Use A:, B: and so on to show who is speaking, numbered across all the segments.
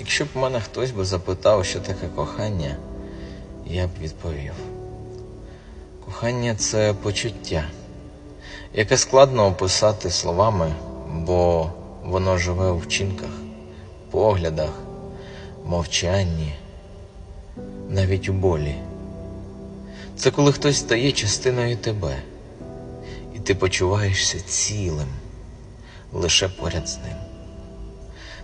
A: Якщо б мене хтось би запитав, що таке кохання, я б відповів. Кохання це почуття, яке складно описати словами, бо воно живе у вчинках, поглядах, мовчанні, навіть у болі. Це коли хтось стає частиною тебе, і ти почуваєшся цілим лише поряд з ним.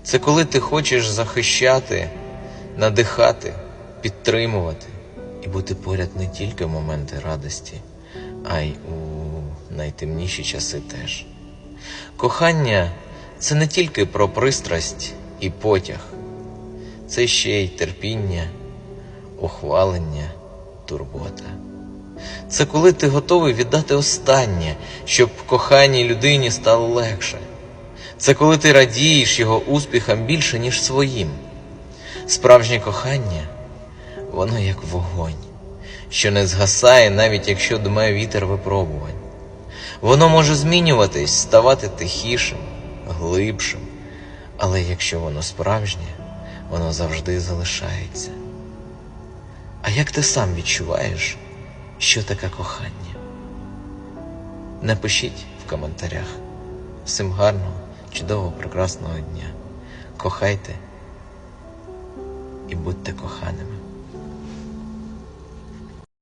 A: Це коли ти хочеш захищати, надихати, підтримувати і бути поряд не тільки в моменти радості, а й у найтемніші часи теж. Кохання це не тільки про пристрасть і потяг, це ще й терпіння, ухвалення, турбота. Це коли ти готовий віддати останнє, щоб коханій людині стало легше. Це коли ти радієш його успіхам більше, ніж своїм. Справжнє кохання, воно як вогонь, що не згасає, навіть якщо дме вітер випробувань. Воно може змінюватись, ставати тихішим, глибшим, але якщо воно справжнє, воно завжди залишається. А як ти сам відчуваєш, що таке кохання? Напишіть в коментарях. Всім гарного, чудового, прекрасного дня. Кохайте і будьте коханими.